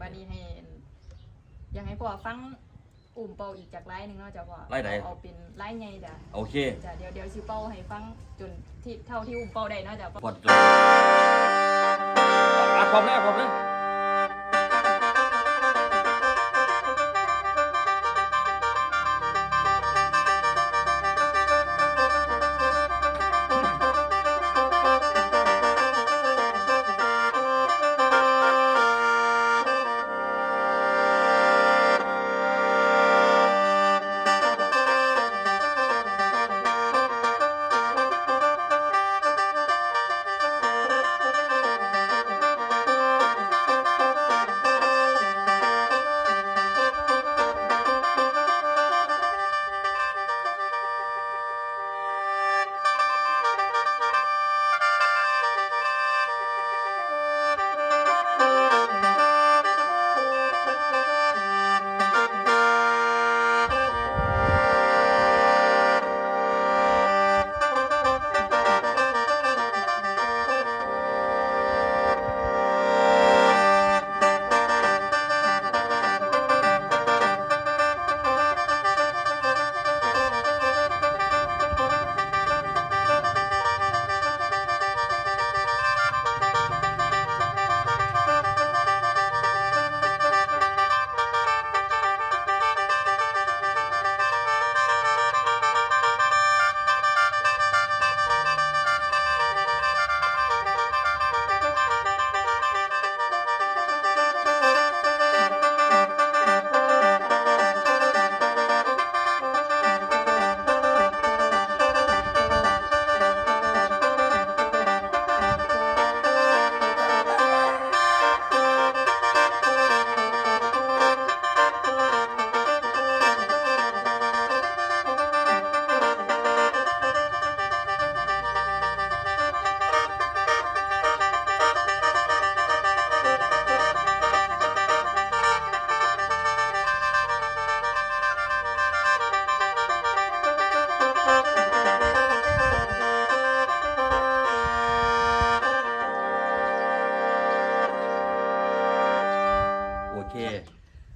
บัดนี้ให้อยากให้พ่อฟังอุ่มเป่าอีกจากไลน์หนึงเนาะจ้ะพ่อไลน์ใดเอาเป็นไลน์ใหญ่จ้ะโอเคจ้ะเดี๋ยวเดี๋ยวสิเป่าให้ฟังจนที่เท่าที่อุ่มเป่าได้เนาะจ้ะพ่อ พอจบอัดพร้อมแล้วพร้อมแล้ว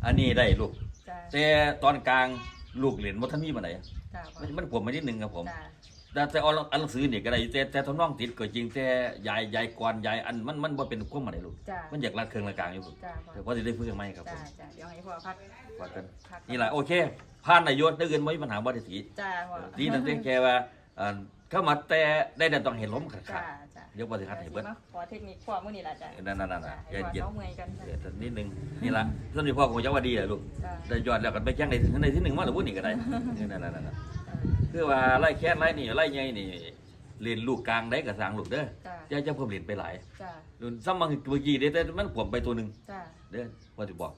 อันนี้ได้ลูก จ้ะแต่ตอนกลางลูกเหรียญวัฒนมีมาไหนจ้ะพ่อมันมันผมไม่นิดนึงครับผม จ้ะแต่แต่เอาอันหนังสือนี่ก็ได้แต่แต่ทำนองติดก็จริงแต่ยายยายกวนยายอันมันมันบ่เป็นความมาไหนลูก จ้ะมันอยากรัดเครื่องละกลางอยู่ลูกจ้ะพ่อแต่พอจะได้เพื่อไหมครับผจ้ะมจ้ะเดี๋ยวให้พ่อพักว่ากันพักนี่แหละโอเคผ่านนายศได้เงินไม่มีปัญหาบ่ได้สีจ้ะพ่อ ดีนั่นเองแค่ว่าเอ่อ เข้ามาแต่ได้แต่ต้องเห็นล้มขาดจ้ะขาดจ้ะเดี๋ยวบ่สิคัดให้เบิดมาขอเทคนิคพ่อมื้อนี้ล่ะจ้ะนั่นนั่นนั่นจ้ะเย็ให้นพ่อเย็นเซาเมื่อยกันจ้ะเดี๋ยวนิดนึงนี่ละส่วนนี้พ่อของเจ้าว่าดีแหละลูกจ้ะได้ยอดแล้วกันไปแจ้งในในที่หนึ่งมาหรือว่านี่ก็ได้นี่นั่นนั่นนั่นนั่นคือว่าไล่แค่ไล่นี่ไล่ใหญ่นี่เรียนลูกกลางได้กับสร้างลูกเด้อจ้ะจะจะเพิ่มเรียนไปหลายจ้ะรุ่นซ้ำบางเมื่อกี้เด้แต่มันผมไปตัวหนึ่งจ้ะเด้อว่าจะบอก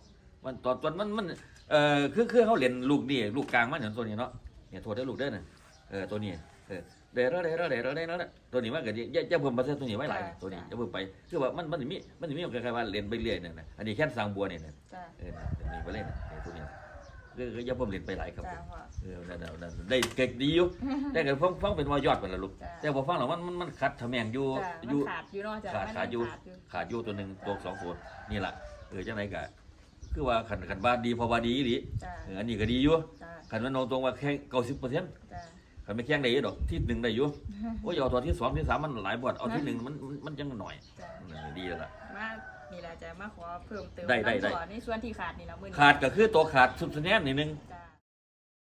มันตอนตอนมันมันเอ่อคือคือเขาเรียนลูกนี่ลูกกลางมันอย่างตัวนี้เนาะเนี่ยโทษได้อลูกเด้อน่ะเออตัวนี้เออ เด้อเด้อเด้อเด้อเด้อเด้อเด้อตัวนี้มันก็ดีอย่าอย่าเพิ่มเปอร์เซ็นต์ตัวนี้ไว้หลายตัวนี้อย่าเพิ่มไปคือว่ามันมันสิมีมันสิมีคล้ายๆว่าเรียนไปเรื่อยเนี่ยนะอันนี้แค่สร้างบัวเนี่ยนะจ้ะเออนะนี่ไปเล่นนะเนี่ยตัวนี้คือคืออย่าเพิ่มเรียนไปหลายครับจ้ะพ่อเออนั่นน่ะนั่นน่ะได้เก่งดีอยู่ได้ก็ฟังฟังเป็นว่ายอดไปแล้วลูกจ้ะแต่พอฟังแล้วมันมันมันขัดทำแมงอยู่จ้ะอมันยู่ขาดอยู่เนาะจ้ะขาดมันขาดอยู่ขาดอยู่ขาดอยู่ตัวหนึ่งตัวสองตัวนี่แหละเออจังไรก็คือว่าขันขันบ้านดีเพอว่าดีอีหลีจ้ะเอออันนี้ก็ดีอยู่จ้ะขันมันตรงๆว่าแค่เก้าสิบเปอร์เซ็นต์จ้ะ ขันไม่แข่งได้อยู่ดอกที่หนึ่งได้อยู่โอ้ยเอาตัวที่สองที่สามมันหลายบทเอาที่หนึ่งมันมันมันยังหน่อยจ้ะเออดีแล้วล่ะมานี่แหละจะมาขอเพิ่มเติมได้ได้ได้น้ำถั่วในส่วนที่ขาดนี่ละมื้อนี้ขาดก็คือตัวขาดสุดแน่นนิดนึง จ้ะ